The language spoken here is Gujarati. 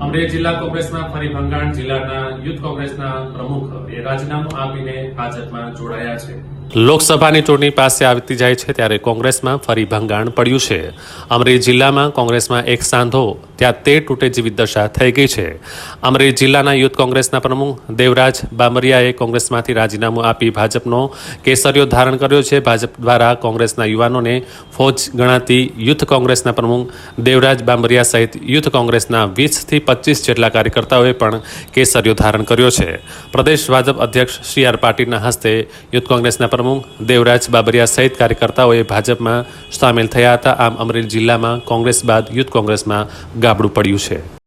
અમરેલી જિલ્લા કોંગ્રેસના, ફરી ભંગાણ જિલ્લાના, યુથ કોંગ્રેસના પ્રમુખ એ રાજીનામું આપીને ભાજપમાં જોડાયા છે. લોકસભાની ચૂંટણી પાસે આવતી જાય છે ત્યારે કોંગ્રેસમાં ફરી ભંગાણ પડ્યું છે. અમરેલી જિલ્લામાં કોંગ્રેસમાં એક સાંધો ત્યાં તે તૂટે જેવી દશા થઈ ગઈ છે. અમરેલી જિલ્લાના યુથ કોંગ્રેસના પ્રમુખ દેવરાજ બામરિયાએ કોંગ્રેસમાંથી રાજીનામું આપી ભાજપનો કેસરીઓ ધારણ કર્યો છે. ભાજપ દ્વારા કોંગ્રેસના યુવાનોને ફોજ ગણાતી યુથ કોંગ્રેસના પ્રમુખ દેવરાજ બામરિયા સહિત યુથ કોંગ્રેસના વીસથી પચીસ જેટલા કાર્યકર્તાઓએ પણ કેસરીઓ ધારણ કર્યો છે. પ્રદેશ ભાજપ અધ્યક્ષ સી આર પાટીલના હસ્તે યુથ કોંગ્રેસના પ્રમુખ દેવરાજ બાબરિયા સહિત કાર્યકર્તાઓએ ભાજપમાં સામેલ થયા હતા. આમ અમરેલી જિલ્લામાં કોંગ્રેસ બાદ યુથ કોંગ્રેસમાં ગાબડું પડ્યું છે.